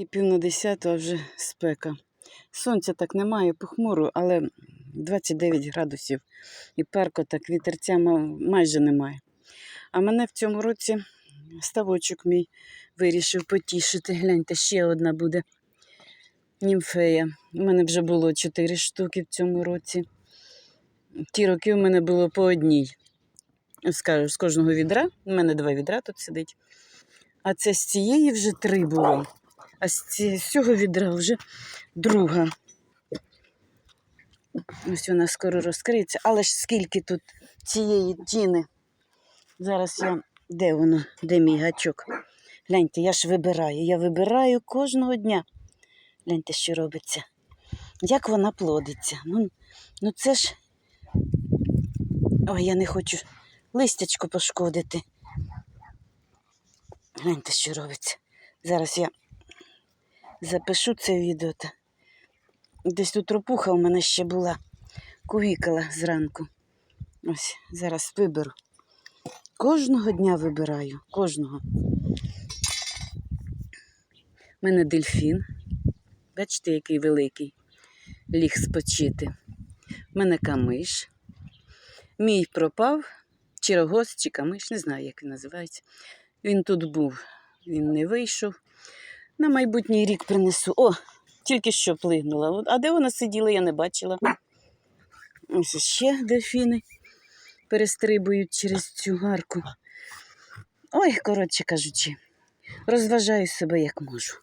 Тільки пів на десяту, а вже спека. Сонця так немає, похмуро, але 29 градусів. І перко так вітерця майже немає. А мене в цьому році ставочок мій вирішив потішити. Гляньте, ще одна буде німфея. У мене вже було 4 штуки в цьому році. Ті роки у мене було по одній. Скажу, з кожного відра. У мене два відра тут сидить. А це з цієї вже три було. А з, цього відра вже друга. Ось вона скоро розкриється. Але ж скільки тут цієї тіни. Зараз я. Де воно? Де мій гачок? Гляньте, я ж вибираю. Я вибираю кожного дня. Гляньте, що робиться. Як вона плодиться. Ну, ну це ж. Ой, я не хочу листячко пошкодити. Гляньте, що робиться. Зараз я запишу це відео. Десь тут ропуха у мене ще була. Кувікала зранку. Ось, зараз виберу. Кожного дня вибираю. Кожного. У мене дельфін. Бачите, який великий. Ліг спочити. У мене камиш. Мій пропав. Чи рогоз, чи камиш, не знаю, як він називається. Він тут був, він не вийшов. На майбутній рік принесу. О, тільки що плигнула. А де вона сиділа, я не бачила. Ось ще дельфіни перестрибують через цю гарку. Ой, коротше кажучи, розважаю себе як можу.